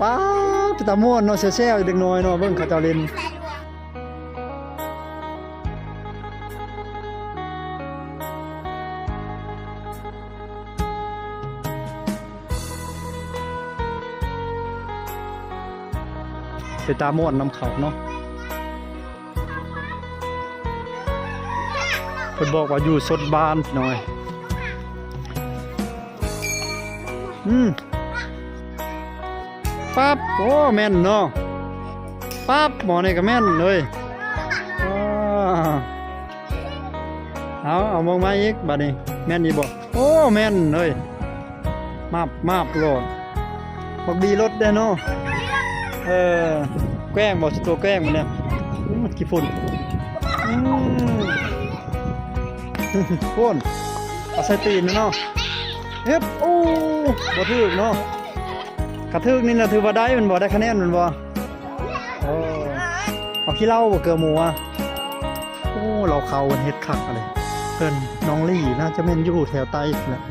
ป้าดตาม่วนเนาะแซ่ๆอยู่เด็กน้อยเนาะเบิ่งเขาเจ้าเล่นเป็นตาม่วนนํเขาเนาะเพิ่นบอกว่าอยู่สดบ้านพี่น้อย อืม ปั๊บโอ้แม่นเนาะปั๊บหมอนี่ก็แม่นเลยเอาเอามองมาอีกบัดนี้ แม่นอีบ่โอ้แม่นเลยมาบมาบโลดบักบีรถได้เนาะเออแกล้งบ่สิตัวแกล้งมันเนี่ยอื้อกี่ฝุ่นอืมพ่นเอาใส่ตีนเนาะเฮ็บโอ้บ่ถึกเนาะ กระทึกนี่นะถือว่าได้มันบ่ได้คะแนนมันบ่โอ้เอาขี้เหล้าบ่เกลือหมูอะโอ้เราเขามันเฮ็ดคักอะไรเพิ่นน้องลี่น่าจะแม่นอยู่แถวใต้นั่นแหละ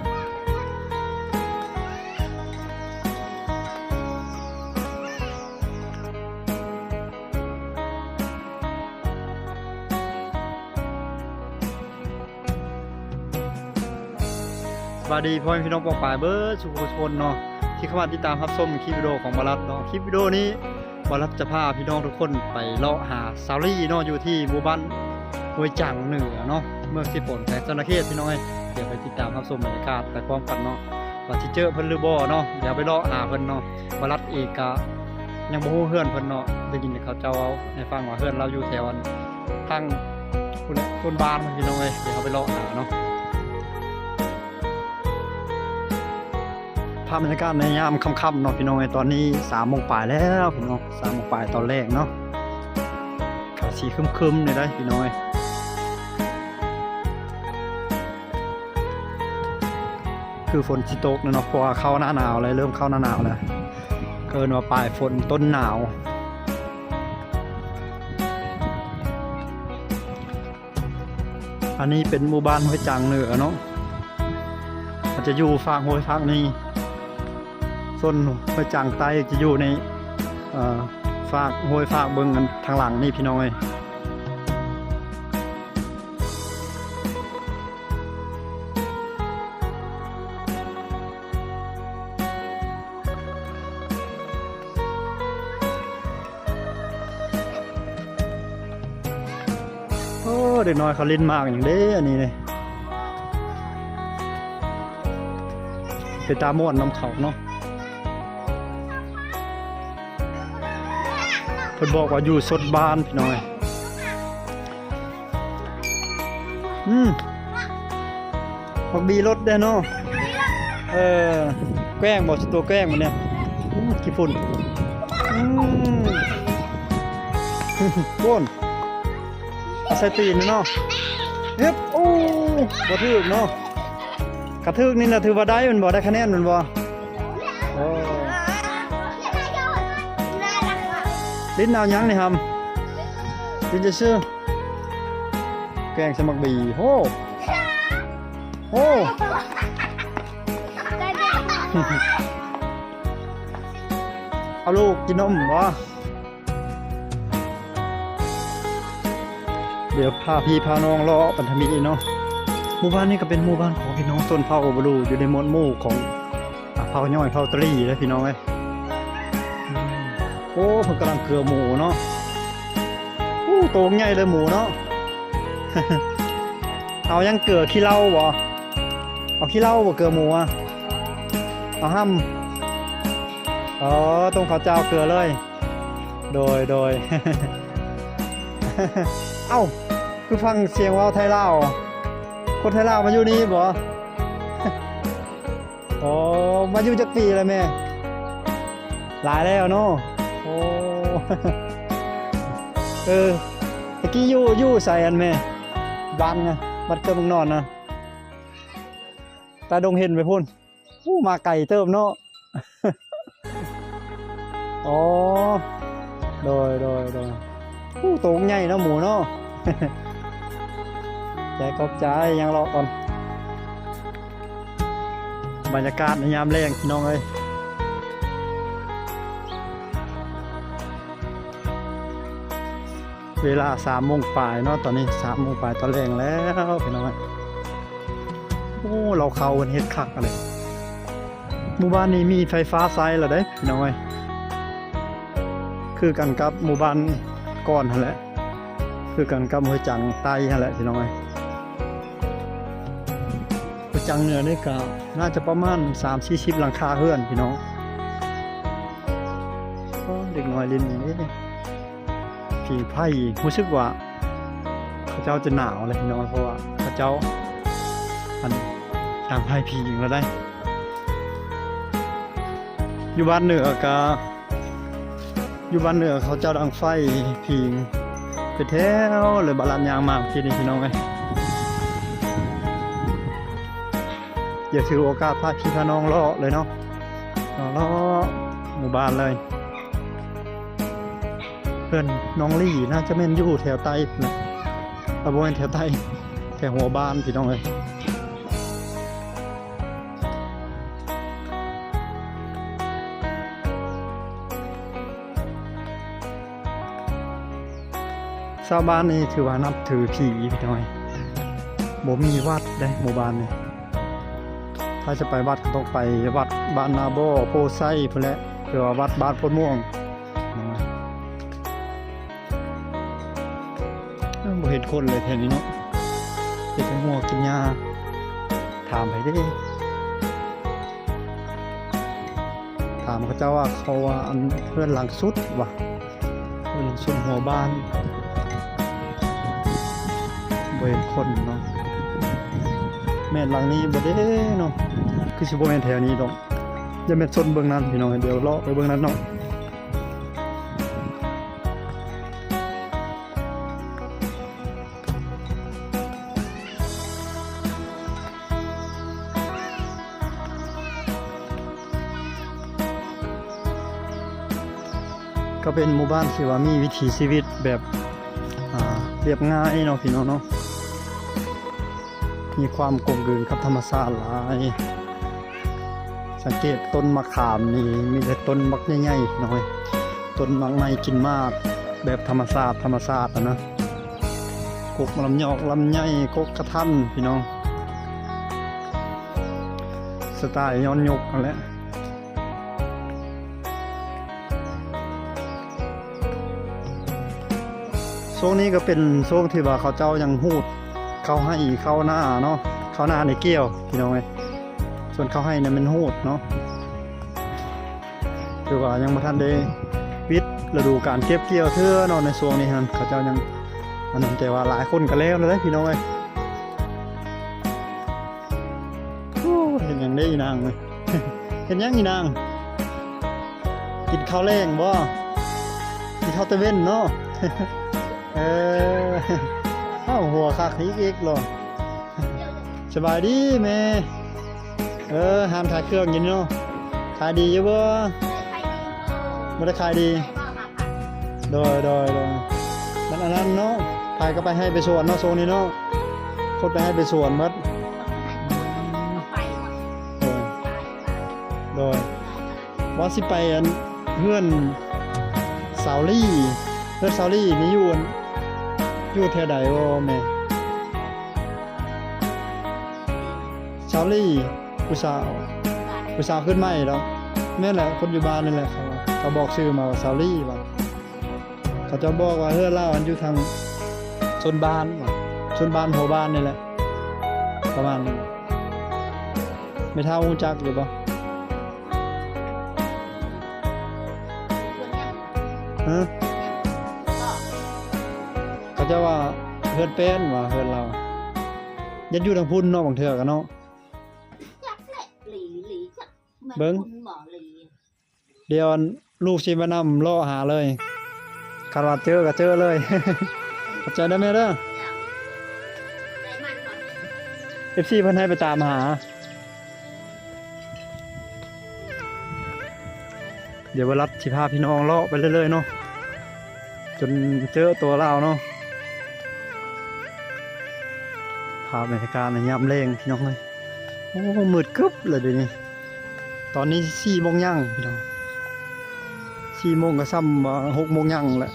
สวัสดีพ่อแม่พี่น้องปองปายเบิร์ดสุขชนเนาะ ที่เข้ามาติดตามรับชมคลิปวิดีโอของบารัตเนาะคลิปวิดีโอนี้บารัตจะพาพี่น้องทุกคนไปเลาะหาซาลี่เนาะอยู่ที่หมู่บ้านห้วยจังเหนือเนาะเมืองสิปนแขวงจระเข้พี่น้องเอ้ยเดี๋ยวไปติดตามรับชมบรรยากาศไปพร้อมกันเนาะว่าสิเจอเพิ่นหรือบ่เนาะเดี๋ยวไปเลาะหาเพิ่นเนาะบารัตเอก็ยังบ่ฮู้เฮือนเพิ่นเนาะได้ยินเขาเจ้าเอาให้ฟังว่าเฮือนเราอยู่แถวอันทางคุณคุณบ้านพี่น้องเอ้ยเดี๋ยวเราไปเลาะหาเนาะาพบรรยากาศในยามค่ำๆเนาะพี่น้องไอตอนนี้สามโมงปลายแล้วพี่น้องสามโมงปลายตอนแรกเนาะขาสีคึมๆเนี่ยได้พี่น้อยคือฝนสิตกเนาะเพราะว่าเข้าหน้าหนาวเลยเริ่มเข้าหน้าหนาวแล้วเกินว่าปลายฝนต้นหนาวอันนี้เป็นหมู่บ้านห้วยจังเหนือเนาะมันจะอยู่ฝากห้วยฝากนี้ ส่วนห้วยจางใต้จะอยู่ในฝากห้วยฝากเบิงกันทางหลังนี่พี่น้องเอ้ยโอ้เด็กน้อยเขาล่นมากอย่างเด้อันนี้เลยเป็นตาม่วนน้ำเขาเนาะ พิ่นบอกว่าอยู่สดบ้านพี่น้อยอืมบักบีรถได้เนาะเออแกล้งบอกสิตัวแกล้งมันเนี่ยกี่ฝุ่นอืมพ่นใส่ตีนเนาะเฮ็บโอ้บ่ถึกเนาะกระทึกนี่นะถือว่าได้มันบ่ได้คะแนนมันบ่ ลิ้นเอายังนี่ครับลิ้นจะชื่อ แกงสมักบีโอ้โอ้เอาลูกกินนมบ่เดี๋ยวพาพี่พาน้องรอปันธมิตรเนาะหมู่บ้านนี้ก็เป็นหมู่บ้านของพี่น้องชนเผ่าโอบรูอยู่ในหมวดหมู่ของอ่าเผ่าย่อยเผ่าตรีเลยพี่น้องเอ้ยอืม โอ้เพิ่นกำลังเกลือหมูเนาะโอ้โตใหญ่เลยหมูเนาะเอายังเกลือขี้เล้าบ่เอาขี้เล้าบ่เกลือหมูอะเอาห้ำอ๋อตรงเขาเจ้าเกลือเลย โดยโดยเอ้าคือฟังเสียงว่าวไทยเล่าคนไทยเล่ามาอยู่นี่บ่โอ้มาอยู่จักปีแล้วแม่หลายแล้วเนาะ เออตะกี้ยู่ยู่ใส่อันแม่บ้านนะบัดเกิดเมึงนอนนะตาดงเห็นไปพุ่นอู้มาไก่เติมเนาะอ๋อโดยโดยโดยอู้โตงใหญ่เนาะหมูเนาะใจขอบใจยังรอก่อนบรรยากาศในยามแรงพี่น้องเอ้ย เวลาสามโมงปลายเนาะตอนนี้สามโมงปลายตอนแรงแล้วพี่น้องโอ้เราเข้ากันเฮ็ดคักอะไรหมู่บ้านนี้มีไฟฟ้าไซส์แล้วได้พี่น้องเอ้คือกันกับหมู่บ้านก่อนนั่นแหละคือกันกับห้วจังใต้นั่นแหละพี่น้องเอ้ห้วจังเหนือนี่ก็น่าจะประมาณ3-40หลังคาเฮือนพี่น้องเด็กน้อยเล่นอย่างนี้ ผีไผ่รู้สึกว่าเขาเจ้าจะหนาวเลยพี่น้องเพราะว่าเขาเจ้ามันทางไพ่ผียิงเราได้ อยู่บ้านเหนือก็อยู่บ้านเหนือเขาเจ้าดังไฟพิงไปแถวเลยบาลานยางมากทีนี้พี่น้องไงอย่าถือโอกาสพาพี่พาน้องเลาะเลยเนาะเลาะหมู่บ้านเลย พื่อนน้องลี่น่าจะแม่นอยู่แถวใต้นะตะบนแถวใต้แถวหัวบ้านพี่น้องเลยชาวบ้านนี่ถือว่านับถือผีพี่น้อยบ่มีวัดได้หมู่บ้านนี่ถ้าจะไปวัดก็ต้องไปวัดบ้านนาโบโพไซพุ่นแหละหรือว่าวัดบ้านพนม่วง คนเลยแถวนี้เนาะเด็กหัวกินยาถามไปดิถามเขาเจ้าว่าเขาว่าอันเพื่อนหลังสุดว่ะเพื่อนหลังสุดหัวบ้านบ่เห็นคนเนาะแม่หลังนี้บ่เด้เนาะคือสิบ่แม่นแถวนี้ดอกอย่าแม่นชนเบิ่งนั้นพี่น้องเดี๋ยวเลาะไปเบิ่งนั้นเนาะ เป็นหมู่บ้านที่ว่ามีวิถีชีวิตแบบเรียบง่ายเนาะพี่น้องเนาะมีความกลมกลืนกับธรรมชาติหลายสังเกตต้นมะขามนี่มีแต่ต้นมักใหญ่ๆหน่อยต้นมักไม้กินมาก แบบธรรมชาติธรรมชาติอะนะกกลำยอกลำไยกกกระทันพี่น้อง สไตล์ย้อนยกนั่นแหละ โซนนี้ก็เป็นโซนที่ว่าเขาเจ้ายังหูดเขาให้เข้าหน้าเนาะเข้าหน้าในเกี่ยวพี่น้องไงส่วนเขาให้เนี่ยมันหูดเนาะคือว่ายังมาทันได้วิทย์ฤดูการเก็บเกี่ยวเทื่อเนาะในโซนนี้ฮะเขาเจ้ายังอันนั้นแต่ว่าหลายคนก็แล้วเลยพี่น้องไงโอ้เห็นย่างได้อีนางเลยเห็นยังอีนาง กินข้าวแรงบ่กินข้าวตะเว้นเนาะ เออเอ้าหัวคักนี้อีกเหรอสบายดีแม่เออห้ามขายเครื่องอยินเนาะขายดีอยู่บ่ไม่ได้ขายดี โดยโดยโดยมันอันนั้นเนาะขายก็ไปให้ไปสวนเนาะโซนนี้เนาะคนไปให้ไปสวนหมัดโดยโดยว่าสิไปอันเพื่อนสาวลี่เพื่อนสาวลี่นี่อยู่ อันอยู่แถวใดวะแม่ชาวลี่ผู้สาวผู้สาวขึ้นใหม่แล้วแม่นแหละคนอยู่บ้านนี่แหละเขาเขาบอกชื่อมาว่าชาวลี่ว่าเขาจะบอกว่าเฮือเล่าอันอยู่ทางชนบ้านว่ะชนบ้านหัวบ้านนี่แหละ ประมาณนั้นไม่เท่าหูจักอยู่ปะฮะ เขาจะว่าเฮือนเป็นว่าเฮือนเรายันอยู่ทางพุ่นเนาะบางเทื่อกันเนาะจักแหละหลีหลีจักหมือนเบิ่งคุณหมอหลีเดี๋ยวลูกสิมานำล่อหาเลยคาดว่าเจอก็เจอเลยขอบใจได้ไหมเด้อในมันก่อน FC เพิ่นให้ไปตามหา เดี๋ยววรัดสิพาพี่น้องเลาะไปเรื่อยๆเนาะจนเจอตัวเราเนาะาพบรรยากาศในยามเรงพี่น้องเลยโอ้มืดกึ๊บเลยเดี๋ยวนี้ ตอนนี้สี่โมงย่างพี่น้องสี่โมงก็ซ้ำว่าหกโมงย่างแหละ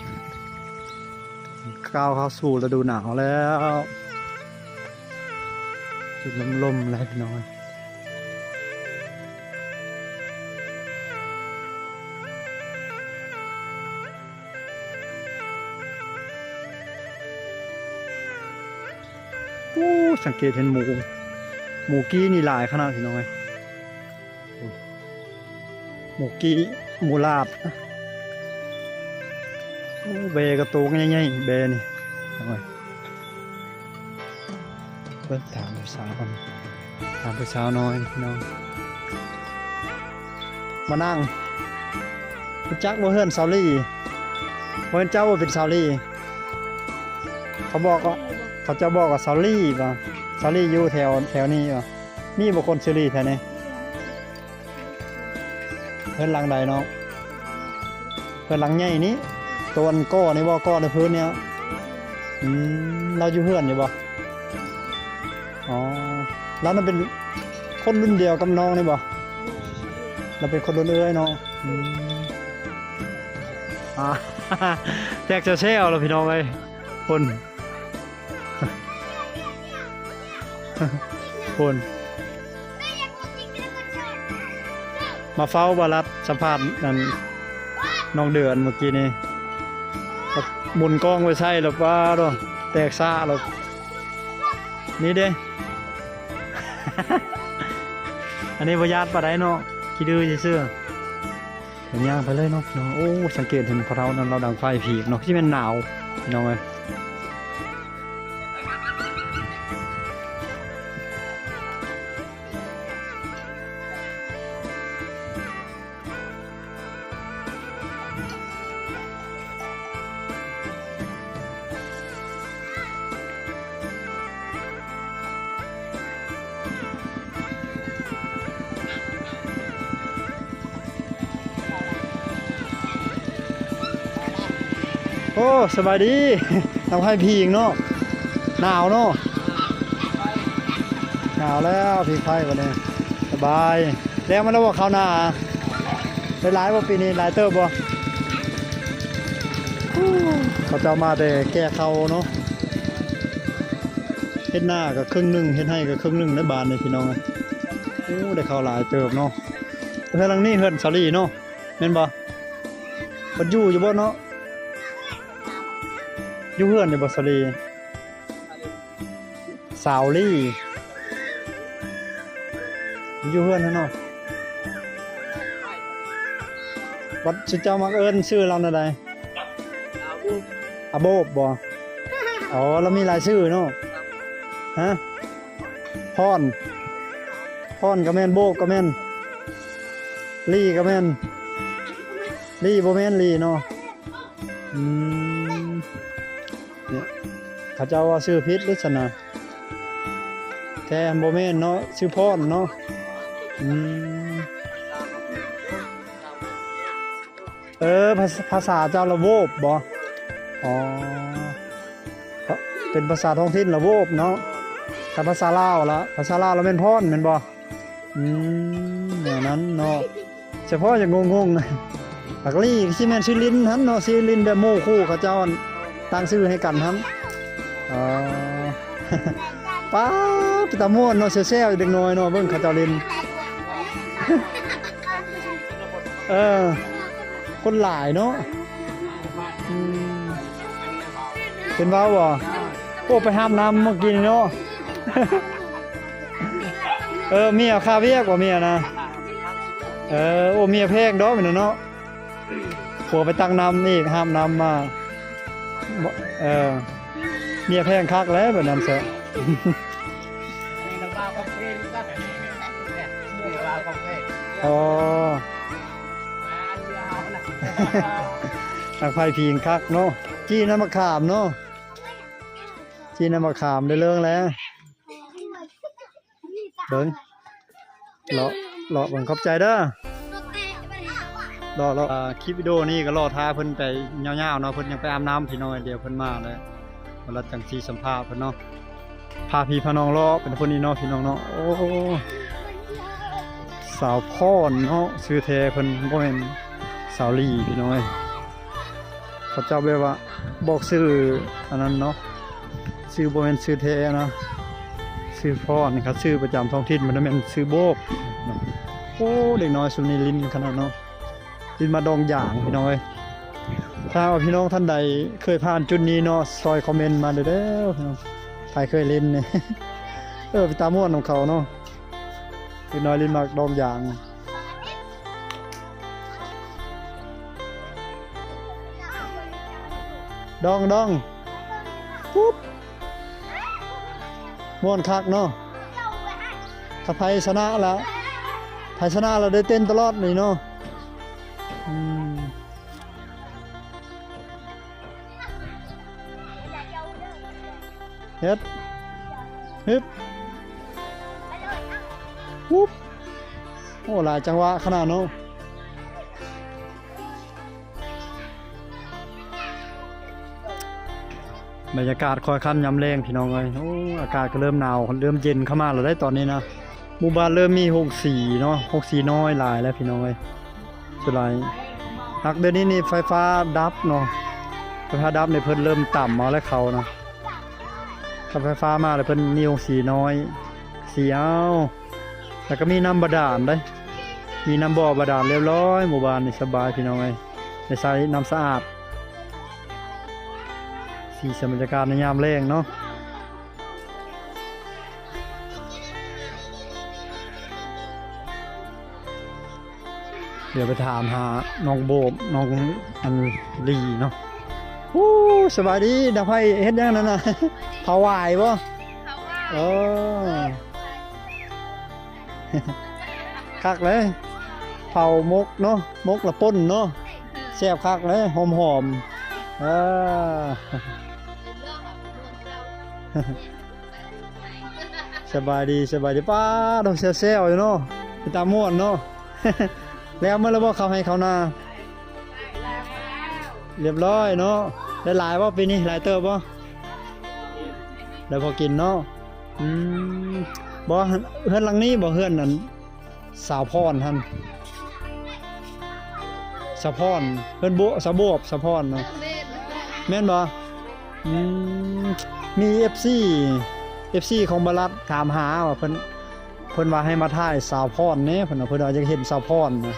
ก้าวเข้าสู่ฤดูหนาวแล้วจุดลมๆแล้วพี่น้อย สังเกตเห็นหมู หมูกี้นี่หลายขนาดพี่น้อยโอ้หมูกี้หมูลาบเบกระตูงใหญ่ๆเบนี่เอาไว้เบิ่งถามผู้สาวก่อนถามผู้สาวน้อยพี่น้อง มานั่งรู้จักบ่เฮือนซาลี่บ่เห็นเจ้าว่าเป็นซาลี่ เขาบอกว่าเขาจะบอกว่าซาลี่ป่ะ ซาลี่อยู่แถวแถวนี้ป่ะมีบ่คนชื่อลี่แถวนี้เพิ่อนหลังใดเนาะเพิ่อนหลังใหญ่นี้ตัวนก้อนี่บ่ก้อในพื้นเนี่ยอืมเราอยู่เฮือนอยู่บ่อ๋อแล้วนั่นเป็นคนรุ่นเดียวกับน้องนี่บ่เราเป็นคนรุ่นเอ้ยเนาะอืมอ่าแจกเซลแล้วพี่น้องเอ้ยคน คนมาเฝ้าบารัดสัมภาษณ์นั่นน้องเดือนเมื่อกี้นี้หมุนกล้องไว้ใช่หรอกว่าดอกแตกซ่าหรอกนี่เด้ อันนี้พยาดปะได้เนาะคิดดื้อเสื้อเห็นย่างไปเลยเนาะพี่น้องโอ้สังเกตเห็นพอเรานั้นเราดังไฟผีกเนาะที่มันหนาวพี่น้องเอ้ย โอ้สบายดีทำไฟผีกเนาะหนาวเนาะหนาวแล้วผีไฟวันนี้สบาย แล้วมันแล้วว่าเขาวหน้าได้หลายว่าปีนี้หลายเติบบ่อู้เขาจะเอามาแต่แก้เขาเนาะเฮ็ดหน้าก็ครึ่งหนึงเฮ็ดให้ก็ครึ่งหนึงในบานนี่พี่น้องโอ้ได้เข้าวหลายเติบเนาะเฮือนหลังนี้เฮือนสาลีเนาะแม่นบ่มันอยู่อยู่บ่เนาะ อยู่เฮือนอยู่บ่สาลีสาวลี่อยู่เฮือนนั่นเนาะวัดสิเจ้ามักเอิ้นชื่อเรานั่นใดอาโบบบ่อ๋อแล้วมีหลายชื่อเนาะฮะพรพรก็แม่นโบกก็แม่นลี่ก็แม่นลี่บ่แม่นลี่เนาะอืมเนี่ย เขาเจ้าว่าชื่อพิษหรือสนะแท้บ่แม่นเนาะชื่อพรเนาะอืมเออภาษาภาษาเจ้าละโวบบ่อ๋อเป็นภาษาท้องถิ่นละโวบเนาะแต่ภาษาลาวละภาษาลาวเราเป็นพรแม่นบ่อืมอย่างนั้นเนาะเฉพาะอย่างงงๆนะปักลี่ชิแมนชื่อลินฮันเนาะชื่อลินแบบโมคู่เขาเจ้าตั้งชื่อให้กันฮัน อ๋อป้าดตาม่วนเนาะเซลๆเด็กน้อยเนาะเบิ่งเขาเจ้าลินเออคนหลายเนาะเป็นเว้าบ่โอ้ไปห้ามน้ำเมื่อกี้เนาะเออเมียคาเวียกว่าเมียนะเออโอ้เมียแพงดอกนี่เนาะผัวไปตั้งน้ำนี่ห้ามน้ำมาเออ เมียแพงคักแล้วแบบนั้นเสอะอ๋อทางไฟพิงคักเนาะจี้น้ำมะขามเนาะจี้น้ำมะขามได้เรื่องแล้วเบิ้งเลาะเลาะเบิ่งขอบใจเด้อรอรออ่าคลิปวิดีโอนี้ก็รอท้าเพิ่นไปยาวๆเนาะเพิ่นยังไปอาบน้ำพี่น้อยเดี๋ยวเพิ่นมาเลย เวลาจังสีสัมภาษณ์เพิ่นเนาะพาพี่พาน้องรอเป็นคนนี้เนาะพี่น้องเนาะโอ้สาวพ่อนเนาะชื่อแท้เพิ่นบ่แม่นสาวลีพี่น้อยเขาเจ้าแบบว่าบอกชื่ออันนั้นเนาะชื่อบ่แม่นชื่อแท้นะชื่อพ่อนี่ครับชื่อประจำท้องถิ่นมันแม่นชื่อโบกโอ้เด็กน้อยสุนีลินขนาดเนาะลินมาดองอย่างพี่น้องเอ้ย ถ้าว่าพี่น้องท่านใดเคยผ่านจุดนี้เนาะซอยคอมเมนต์มาเด้อพี่น้องใครเคยเล่นเนี่ยเออไปตามม่วนของเขาเนาะเด็กน้อยลิ้นมากดองอย่างดองดองปุ๊บม่วนคักเนาะถ้าไพชนะแล้วไพชนะเราได้เต้นตลอดนี่เนาะอืม เฮ็ดฮึบปุ๊บโอ้หลายจังหวะขนาดเนาะบรรยากาศคอยคันยำแรงพี่น้องเอ้ยโอ้อากาศก็เริ่มหนาวเริ่มเย็นเข้ามาแล้วได้ตอนนี้นะหมู่บ้านเริ่มมีหกสีเนาะหกสีน้อยหลายแล้วพี่น้องเอ้ยสุดหลายหักเดี๋ยวนี้นี่ไฟฟ้าดับเนาะไฟฟ้าดับในเพิ่นเริ่มต่ำมาแล้วเขาเนาะ ถ้าไฟฟ้ามาแล้วเพิ่นมีหกสีน้อยสีเอาแล้วก็มีน้ำบาดาลได้มีน้ำบ่อบาดาลเรียบร้อยหมู่บ้านนี่สบายพี่น้องเอ้ยได้ใช้น้ำสะอาดสีสันบรรยากาศในยามแรงเนาะเดี๋ยวไปถามหาน้องโบมน้องอันลีเนาะโอ้สบายดีดังไพ่เฮ็ดยังนั่นน่ะ เผาหวายบ่เออคักเลยเผามกเนาะมกละป่นเนาะแซ่บคักเลยหอมหอมๆเออสบายดีสบายดีป้าดอกเซลเซลอยู่เนาะไปตามม่วนเนาะแล้วเมื่อเราบอกเขาให้เขานาเรียบร้อยเนาะได้หลายว่าปีนี้หลายเติบบ่ ได้พอกินเนาะอืมบ่เฮือนหลังนี้บ่เฮือนนั้นสาวพรท่านสาวพรเฮือนโบสาวโบวบสาวพรเนาะแม่นบ่อืมมี FC FC ของบรัฐถามหาว่าเพิ่นเพิ่นว่าให้มาถ่ายสาวพรแหน่เพิ่นว่าเพิ่นว่าอยากเห็นสาวพรนะ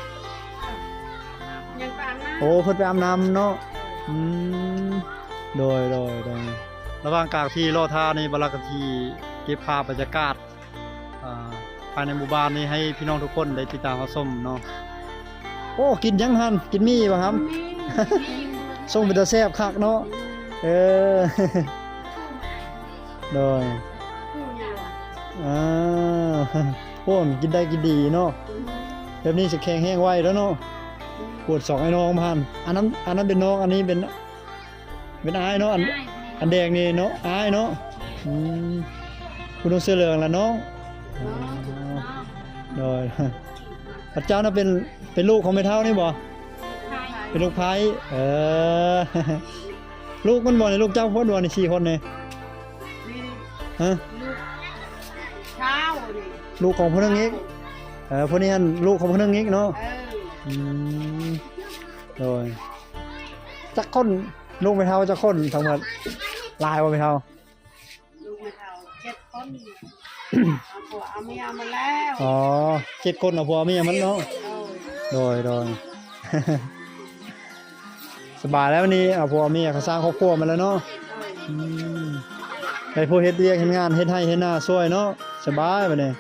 ยังปานนะโอ้เพิ่นไปอาบน้ำเนาะอืมโดยโดยโดย ระหว่างกลางที่รอท่านี่บรัฐกับที่เก็บภาพบรรยากาศอ่าภายในหมู่บ้านนี้ให้พี่น้องทุกคนได้ติดตามรับชมเนาะโอ้กินยังหันกินมีบ่ครับส่งเป็นตาแซ่บคักเนาะเออโดยอ่าโอ้นกินได้กินดีเนาะแบบนี้จะแข็งแห้งไวแล้วเนาะปวดสองไอ้น้องพันอันนั้นอันนั้นเป็นน้องอันนี้เป็น เป็นอายเนาะอัน อันแดงนี่เนาะอายเนาะอืมคุณต้องเสื้อเหลืองละน้องอ๋อโดยพระเจ้าน่ะเป็นเป็นลูกของแม่เท่านี่บ่เป็นลูกไผ่เออลูกมันบ่นี่ลูกเจ้าพ่อดวนนี่สี่คนนี่ฮะเช้าดิลูกของพนักงานเออพวกนี้อันลูกของพนักงานเนาะเอออืมโดยจักคน ลูกไม่เท่าจักคนทั้งหมดลายว่าไม่เท่าลูกไม่เท่าเจ็ดคนเอาผัวเอาเมียมาแล้วอ๋อเจ็ดคนเอาผัวเมียมันเนาะเออโดยโดยสบายแล้ววันนี้เอาผัวเมียเขาสร้างครอบครัวมาแล้วเนาะเอออืมไปผู้เฮ็ดเรียกเฮ็ดงานเฮ็ดให้เฮ็ดหน้าช่วยเนาะสบายบัดนี้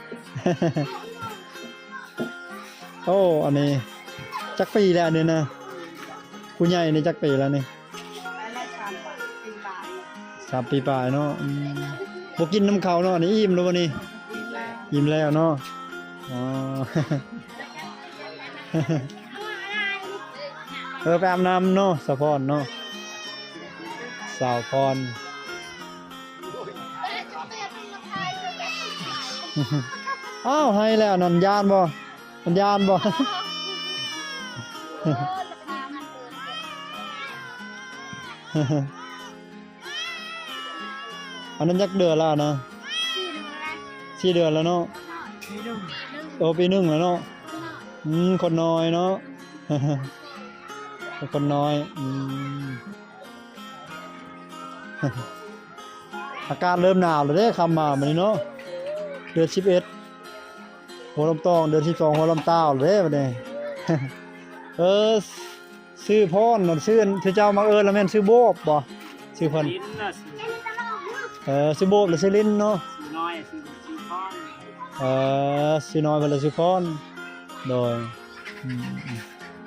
โอ้อันนี้จักปีแล้วอันนี้นะผู้ใหญ่นี่จักปีแล้วนี่ สามปีปลายเนาะอืมบ่กินน้ำเขาเนาะอันนี่อิ่มแล้ววันนี้ปีแล้วอิ่มแล้วเนาะอ๋อ เออไปอาบน้ำเนาะสาวพรเนาะสาวพร อ้าวให้แล้วนันยานบ่นันยานบ่ อันนั้นยักเดือนแล้วนะสี่เดือนแล้วเนาะโอ้ปีหนึ่งแล้วเนาะอืมคนน้อยเนาะเป็นคนน้อยอืมอากาศเริ่มหนาวแล้วเด้คำมาบัดนี้เนาะเดือน11หัวลำตองเดือน12หัวลำตาวแล้วเด้บัดนี้เออซื้อพรนั่นซื้ออันที่เจ้ามาเอิ้นแล้วแม่นซื้อโบบบ่ซื้อเพิ่นลิ้นน่ะสีเออซื้อโบบหรือซื้อลิ้นเนาะสีน้อยสีสีพอนเออซื้อน้อยเพิ่นละซื้อพรโดยอืม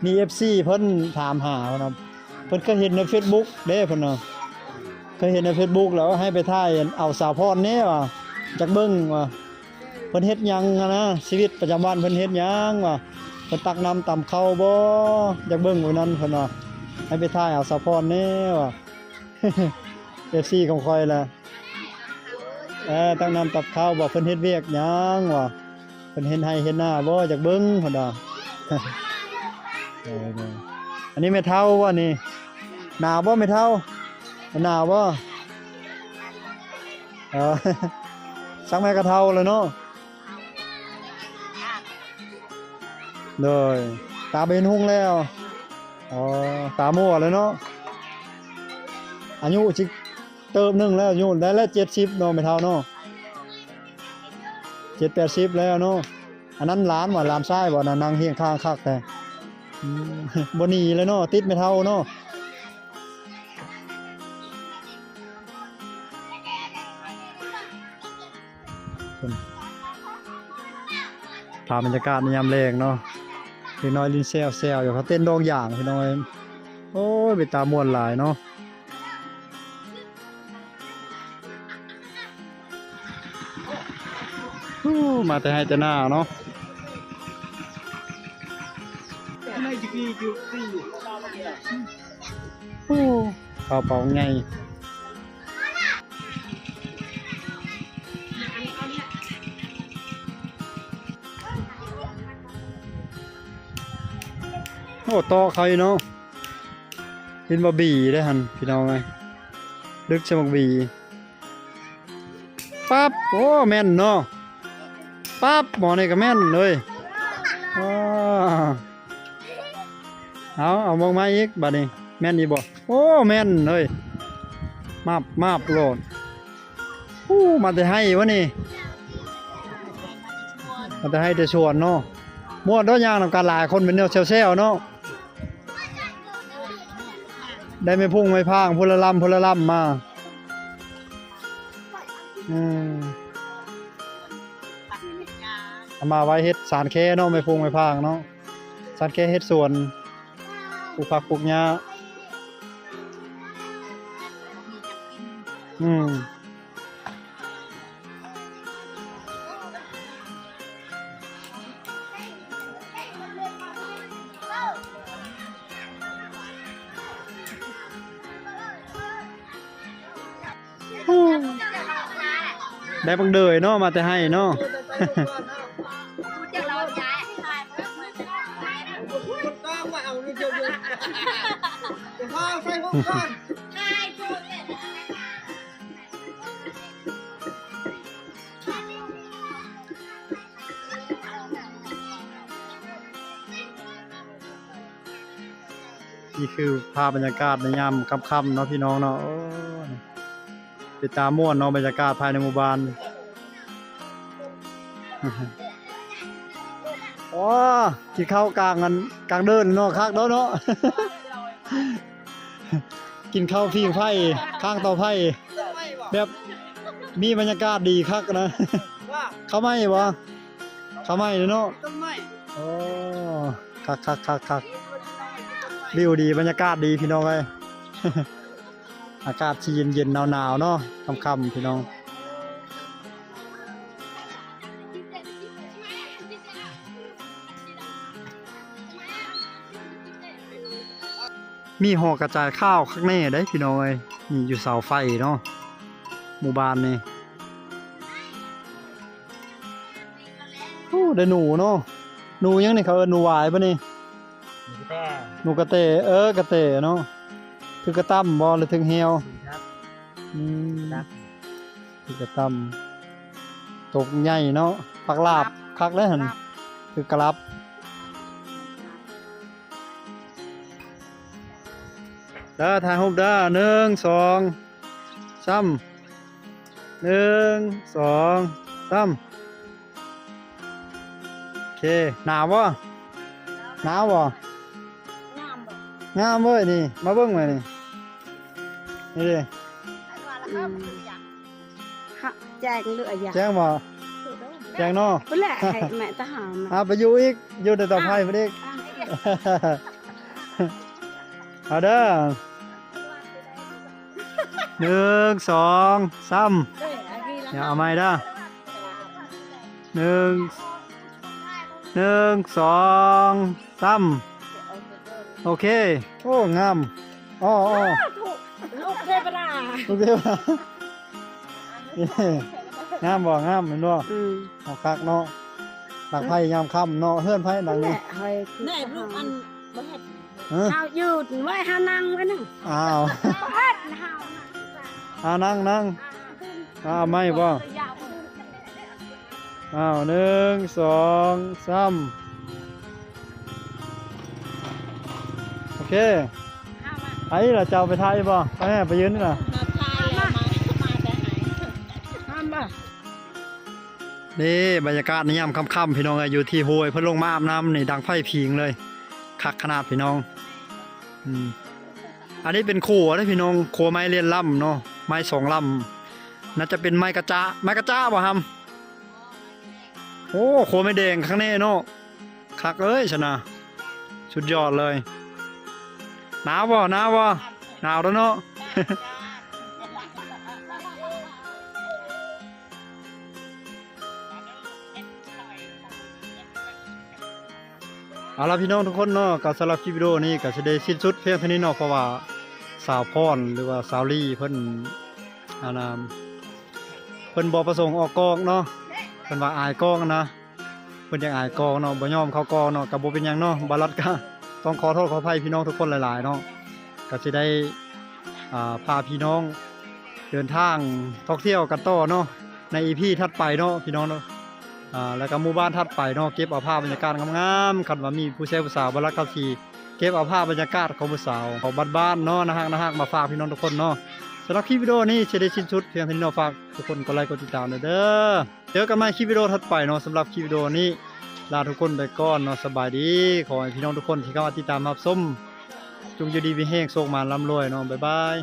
มี FC เพิ่นถามหาเพิ่นนะเพิ่นเคยเห็นใน Facebook เด้เพิ่นน่ะเคยเห็นใน Facebook แล้วให้ไปถ่ายเอาสาวพรแน่ว่ะจักเบิ่งว่าเพิ่นเฮ็ดหยังอะนะชีวิตประจำวันเพิ่นเฮ็ดหยังว่ะเพิ่นตักน้ำตำข้าวบ่จักเบิ่งไว้นั้นเพิ่นว่าให้ไปถ่ายเอาสาวพรแน่ว่ะ FC ของข่อยล่ะ เออตั้งนำตับข้าวบอกเพิ่นเฮ็ดเวียกยังวะเพิ่นเห็นให้เห็นหน้าบ่จากเบิ่งเพิ่นเออเอออันนี้ไม่เท่าว่านี่หนาวบ่ไม่เท่าหนาวบ่เออสักแม่กระเท่าเลยเนาะโดยตาเบนหุ่งแล้วอ๋อตามั่วเลยเนาะอายุจิ เติมหนึ่งแล้วอยู่ได้แล้วเจ็ดสิบเนาะไม่เท่าเนาะเจ็ดแปดสิบแล้วเนาะอันนั้นร้านว่าร้านซ้บ่น่ะนั่งเฮียงข้างคักแต่บนีเลยเนาะติดไม่เท่าเนาะภาพบรรยากาศในยามแรงเนาะพี่น้อยลินเซลเซลอยู่เขาเต้นดองอย่างพี่น้อย โอ้ยไปตามวนหลายเนาะ มาแต่ให้แต่หน้าเนาะไม่จะกี่จุดสี่ฮู้ข้าวเปล่าไงโอ้ต่อเขาอยู่เนาะเห็นบ่บีได้หันพี่น้องไงลึกใช่บ่บีปั๊บโอ้แม่นเนาะ ปั๊บหมอนี่ก็แม่นเลยว้าเอาเอามองมาอีกบัดนี้ แม่นอีบ่โอ้แม่นเลยมาบมาบโลดอู้มาแต่ให้วะนี่มาแต่ให้แต่ชวนเนาะม่วนเนาะย่างนำกันหลายคนเป็นแนวเซลๆเนาะได้ไม่พุ่งไม่พางพลลำพลลำมาอืม เอามาไว้เฮ็ดสารแค่เนาะไม่พุ่งไม่พางเนาะสารแค่เฮ็ดสวนปลูกผักปลูกหญ้าอืมได้บังเดยเนาะมาแต่ให้เนาะ ๆจะพาใส่วกก้อนนี่คือภาพบรรยากาศในยามค่ำๆเนาะพี่น้องเนาะโอ้ยไปตามม่วนเนาะบรรยากาศภายในหมู่บ้านโอ้กินข้ากลางกันกลางเดินเนาะคักเนาะเนาะ กินข้าวพิงไผ่ข้างเตาไผ่ไม่บอกแบบมีบรรยากาศดีคักนะว่าเข้าไหมวะเข้าไหมเลยเนาะต้นไม้โอ้คักคักคักคักวิวดีบรรยากาศดีพี่น้องเอ้ยอากาศที่เย็นเย็นหนาวหนาวๆเนาะค่ำๆพี่น้อง มีหอกระจายข้าวข้างในได้พี่น้องเอ้ยนี่อยู่เสาไฟเนาะหมู่บ้านนี่โอ้ได้หนูเนาะหนูยังนี่เขาเอิ้นหนูหวายปะนี่แต่หนูกระเตเออกระเตเนาะคือกระตั้มบอหรือถึงเหี่ยวครับอืมครับคือกระตั้มตกใหญ่เนาะปักลาบคักเลยหันคือกระลับ ด้อถ่ายรูปเด้อหนึ่งสองสามหนึ่งสองสามโอเคหนาวบ่หนาวบ่งามบ่งามเว้ยนี่มาเบิ่งมานี่นี่ดิอืมฮะแจงเหลืออย่าแจ้งบ่แจ้งเนาะเพิ่นแหละให้แม่ทหารอ่าไปอยู่อีกอยู่แต่ต่อไปไปอีกเอาเด้อ หนึ่งสองสามเดี๋ยวเอาไม้เด้อหนึ่งหนึ่งสองสามโอเค โอ้งามอ้ออ้อลูกเทพดาโอเคป่ะนี่งามบ่งามเห็นบ่อืมเอาคักเนาะตักไผ่ยามค่ำเนาะเฮือนไผ่ดังแหนี้ละให้คือแน่ลูกอันบ่เฮ็ดเออเฮายืดไว้เฮานั่งไว้นั่งอ้าวเฮ็ดเฮา อ้าวนั่งนั่งอ้าวไม่บ่อ้าวหนึ่งสองสามโอเคไอ้ล่ะจะเอาไปถ่ายบ่ไปแม่ไปยืนนี่ล่ะมาพายแล้วมามาแต่หายห้ามบ่นี่บรรยากาศในยามค่ำๆพี่น้องเอ้ยอยู่ที่ห้วยเพิ่นลงมาอาบน้ำนี่ดังไฟพิงเลยคักขนาดพี่น้อง อืมอันนี้เป็นขัวนะพี่น้องขัวไม้เลียนล่ำเนาะ ไม้สองลำน่าจะเป็นไม้กระจะไม้กระจะบ่ฮัมโอ้ขัวไม้แดงข้างในเนาะคักเอ้ยชนะสุดยอดเลยหนาวบ่หนาวบ่หนาวแล้วเนาะเอาละพี่น้องทุกคนเนาะก็สำหรับคลิปวิดีโอนี้ก็จะได้สิ้นสุดเพียงเท่านี้เนาะเพราะว่า สาวพรหรือว่าสาวลี่เพิ่นอานามเพิ่นบ่ประสงค์ออกกองเนาะเพิ่นว่าอายกองนะเพิ่นอยากอายกองเนาะบ่ยอมเข้ากองเนาะก็บ่เป็นหยังเนาะบาลัดก็ต้องขอโทษขออภัยพี่น้องทุกคนหลายๆเนาะก็สิได้อ่าพาพี่น้องเดินทางท่องเที่ยวกันต่อเนาะใน EP ถัดไปเนาะพี่น้องเนาะอ่าแล้วก็หมู่บ้านถัดไปเนาะเก็บเอาภาพบรรยากาศงามๆคันว่ามีผู้ชายผู้สาวบ่รักเขาที ก็บเอาภาพบรรยากาศของผู้สาวของบ้านๆเนาะนะฮะนะฮะมาฝากพี่น้องทุกคนเนาะสำหรับคลิปวิดีโอนี้เชได้ชิ้นชุดเพียงเท่านี้เนาะฝากทุกคนกดไลค์กดติดตามเด้อเจอกันใหม่คลิปวิดีโอถัดไปเนาะสำหรับคลิปวิดีโอนี้ลาทุกคนไปก่อนเนาะสบายดี ขอให้พี่น้องทุกคนที่เข้ามาติดตามรับชมจงอยู่ดีมีแห้งโชคมาร่ำรวยเนาะบ๊ายบาย